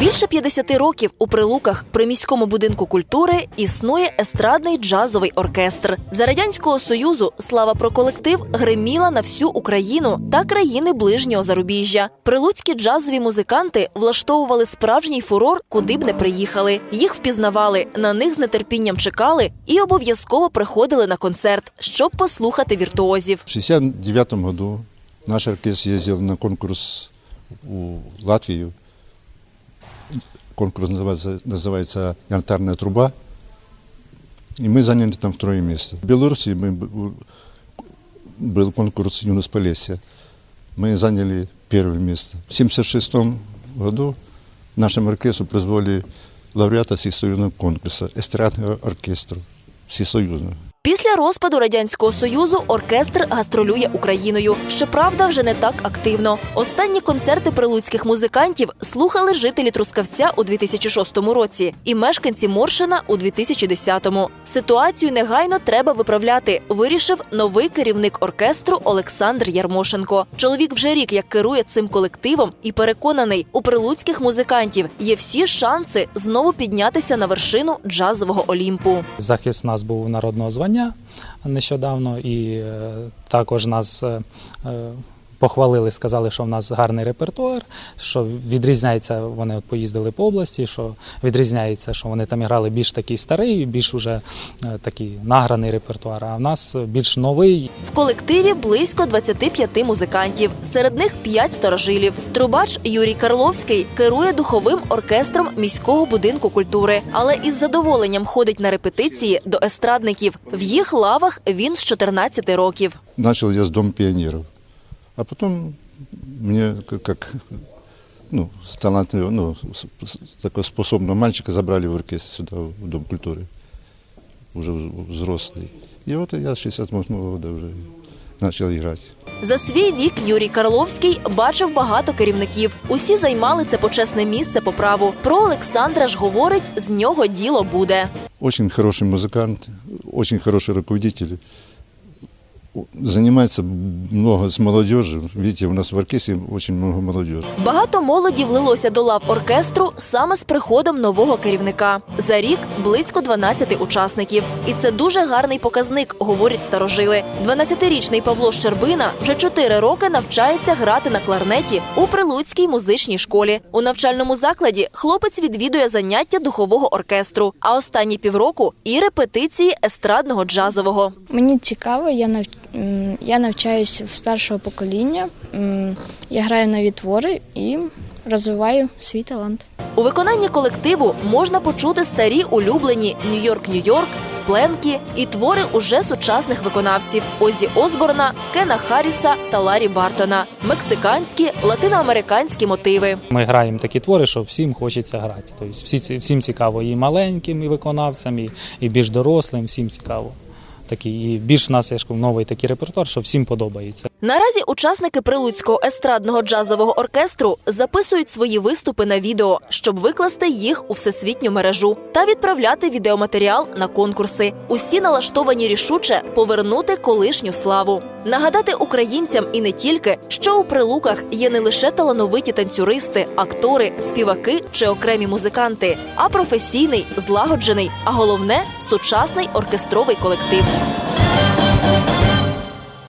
Більше 50 років у прилуках при міському будинку культури існує естрадний джазовий оркестр. За радянського союзу слава про колектив гриміла на всю Україну та країни ближнього зарубіжжя. Прилуцькі джазові музиканти влаштовували справжній фурор, куди б не приїхали. Їх впізнавали, на них з нетерпінням чекали і обов'язково приходили на концерт, щоб послухати віртуозів. В 1969 году наш оркестр ездил на конкурс у Латвию Конкурс называется, называется «Янтарная труба». И мы заняли там второе место. В Беларуси мы, б- был конкурс «Юность Полесья». Мы заняли первое место. В 1976 году нашему оркестру призвали лауреата всесоюзного конкурса эстрадного оркестра всесоюзного. Після розпаду радянського союзу оркестр гастролює Україною. Щоправда, вже не так активно. Останні концерти прилуцьких музикантів слухали жителі Трускавця у 2006 році і мешканці Моршина у 2010-му. Ситуацію негайно треба виправляти. Вирішив новий керівник оркестру Олександр Ярмошенко. Чоловік вже рік як керує цим колективом і переконаний, у прилуцьких музикантів є всі шанси знову піднятися на вершину джазового Олімпу. Захист нас був народного звання нещодавно, і е, також нас е, е, похвалили, сказали, що в нас гарний репертуар, що відрізняється, вони от поїздили по області, що відрізняється, що вони там грали більш такий старий, більш уже е, такий награний репертуар, а в нас більш новий, В колективі близько 25 музикантів. Серед них 5 старожилів. Трубач Юрій Карловський керує духовим оркестром міського будинку культури, але із задоволенням ходить на репетиції до естрадників. В їх лавах він з 14 років. начал я с Дом пионеров. А потом мне как, как, ну, с талантливого, ну, с- с- такого способного мальчика забрали в оркестр сюда, в Дом культуры, уже вз- взрослый. И вот я с 68 года уже начал играть. За свій вік Юрій Карловський бачив багато керівників. Усі займали це почесне місце по праву. Про Олександра ж говорить, з нього діло буде. Очень хороший музыкант, очень хороший руководитель. Занимается много с молодежью. Видите, у нас в оркестре очень много молодежи. Багато молоді влилося до лав оркестру саме з приходом нового керівника. За рік близько 12 учасників. І це дуже гарний показник, говорять старожили. 12-річний Павло Щербина вже 4 роки навчається грати на кларнеті у Прилуцькій музичній школі. У навчальному закладі хлопець відвідує заняття духового оркестру, а останні півроку і репетиції естрадного джазового. Мені цікаво, я нав... я навчаюся в старшого покоління. Я граю нові твори і розвиваю свій талант. У виконанні колективу можна почути старі улюблені Нью-Йорк, Нью-Йорк, Спленкі і твори уже сучасних виконавців Озі Осборна, Кена Харріса та Ларі Бартона, мексиканські, латиноамериканські мотиви. Ми граємо такі твори, що всім хочеться грати. Тобто всі, ці- всім цікаво і маленьким, і виконавцям, і, і більш дорослим, всім цікаво. Такий, і більш в нас є ж новий такий репертуар, що всім подобається. Наразі учасники Прилуцького естрадного джазового оркестру записують свої виступи на відео, щоб викласти їх у всесвітню мережу та відправляти відеоматеріал на конкурси. Усі налаштовані рішуче повернути колишню славу. Нагадати українцям і не тільки, що у прилуках є не лише талановиті танцюристи, актори, співаки чи окремі музиканти, а професійний, злагоджений, а головне сучасний оркестровий колектив.